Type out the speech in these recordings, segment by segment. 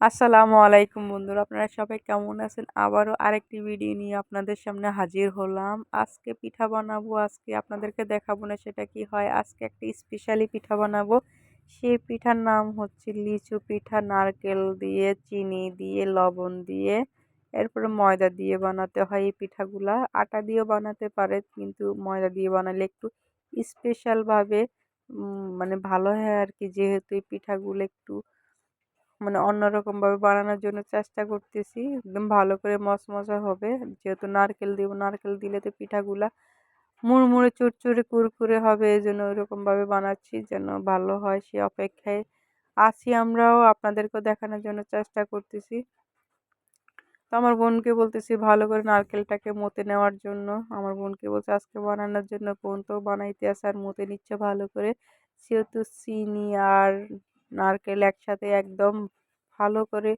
আসসালামু আলাইকুম বন্ধুরা, আপনারা সবাই কেমন আছেন? আবারও আরেকটি ভিডিও নিয়ে আপনাদের সামনে হাজির হলাম। আজকে পিঠা বানাবো, আজকে আপনাদেরকে দেখাবো না সেটা কি হয়। আজকে একটা স্পেশালি পিঠা বানাবো। সেই পিঠার নাম হচ্ছে লিচু পিঠা, নারকেল দিয়ে, চিনি দিয়ে, লবণ দিয়ে, এরপরে ময়দা দিয়ে বানাতে হয় এই পিঠাগুলা। আটা দিয়েও বানাতে পারে কিন্তু ময়দা দিয়ে বানালে একটু স্পেশালভাবে মানে ভালো হয় আর কি, যেহেতু এই পিঠাগুলো একটু মানে অন্যরকমভাবে বানানোর জন্য চেষ্টা করতেছি। একদম ভালো করে মচমচা হবে। যেহেতু নারকেল দেবো, নারকেল দিলে তো পিঠাগুলা মুড়মুড়ে, চুরচুরে, কুরকুরে হবে এই জন্য ওইরকমভাবে বানাচ্ছি যেন ভালো হয় সে অপেক্ষায় আছি আমরাও, আপনাদেরকেও দেখানোর জন্য চেষ্টা করতেছি। তো আমার বোনকে বলতেছি ভালো করে নারকেলটাকে মতে নেওয়ার জন্য। আমার বোনকে বলছে আজকে বানানোর জন্য বোন তো বানাইতে আসে আর মতে নিচ্ছে ভালো করে। সেহেতু চিনি আর নারকেল একসাথে একদম ভালো করে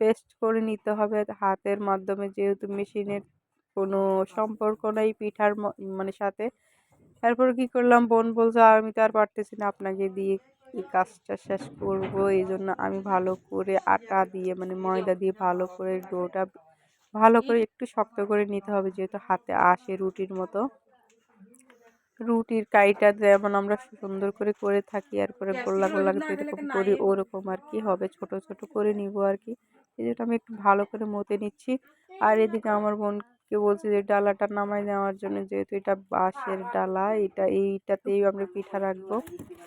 পেস্ট করে নিতে হবে। হাতের মাধ্যমে যেহেতু মেশিনের কোনো সম্পর্ক নেই পিঠার মানে সাথে। তারপর কি করলাম? বোন বলছে, আমি তো আর পারতেছি না আপনাকে দিয়ে এই কাজটা শেষ করব। এই জন্য আমি ভালো করে আটা দিয়ে মানে ময়দা দিয়ে ভালো করে ডোটা, ভালো করে একটু শক্ত করে নিতে হবে। যেহেতু হাতে আসে রুটির মতো। রুটির কাইটা যেমন আমরা সুন্দর করে করে থাকি আর করে গোল্লা গোল্লা যেরকম করি ওরকম আর কি হবে ছোট ছোট করে নিব আর কি। এই জন্য আমি একটু ভালো করে মতে নিচ্ছি। আর এদিকে আমার বোনকে বলছি যে ডালাটা নামাই নেওয়ার জন্য যেহেতু এটা বাঁশের ডালা এটা এইটাতেই আমরা পিঠা রাখব।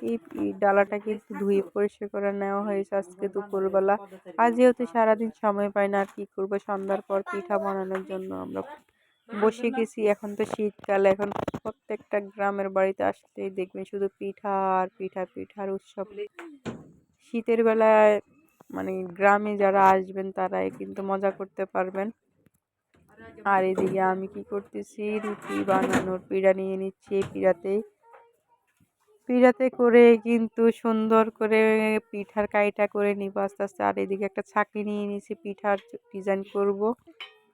এই ডালাটা কিন্তু ধুয়ে পরিষ্কার করে নেওয়া হয়েছে আজকে দুপুরবেলা। আর যেহেতু সারাদিন সময় পাই না আর কী করব সন্ধ্যার পর পিঠা বানানোর জন্য আমরা বসে গেছি এখন তো শীতকাল এখন প্রত্যেকটা গ্রামের বাড়িতে আসতেই দেখবেন শুধু পিঠা আর পিঠা পিঠার উৎসব। শীতের বেলায় মানে গ্রামে যারা আসবেন তারাই কিন্তু মজা করতে পারবেন। আর এদিকে আমি কি করতেছি রুটি বানানোর পিড়া নিয়ে নিচ্ছি এই পিড়াতেই পিড়াতে করে কিন্তু সুন্দর করে পিঠার কাইটা করে নিব আস্তে আস্তে। আর এদিকে একটা ছাঁকনি নিয়ে নিয়েছি পিঠার ডিজাইন করব।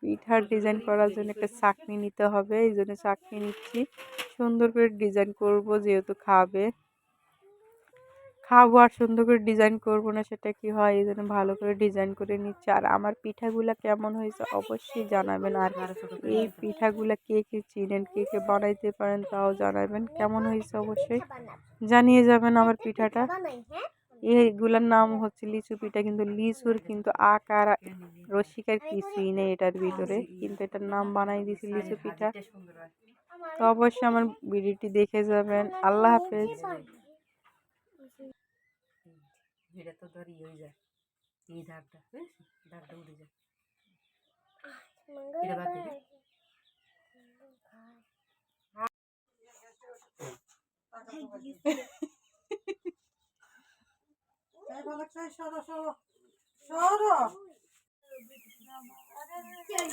পিঠার ডিজাইন করার জন্য একটা চাকনি নিতে হবে, এই জন্য চাকনি নিচ্ছি। সুন্দর করে ডিজাইন করব যেহেতু খাবে। খাব আর সুন্দর করে ডিজাইন করব না সেটা কি হয়, এই জন্য ভালো করে ডিজাইন করে নিচ্ছি। আর আমার পিঠাগুলা কেমন হয়েছে অবশ্যই জানাবেন। আর এই পিঠাগুলা কে কে চিনেন, কে কে বানাইতে পারেন তাও জানাবেন। কেমন হয়েছে অবশ্যই জানিয়ে যাবেন আমার পিঠাটা। এইগুলার নাম হচ্ছে লিচু পিঠা কিন্তু লিচুর কিন্তু আকার রসিকার কিছুই নেই এটার ভিতরে। কিন্তু এটার নাম বানাই দিয়েছি লিচু পিঠা। তো অবশ্যই আমার ভিডিওটি দেখে যাবেন। আল্লাহ হাফেজ। এটা তো ধর ইয়ে যায়। এই ধারটা ধারটা উঠে যায়। এটা বাদ দিবি সরো সরো সরো আরে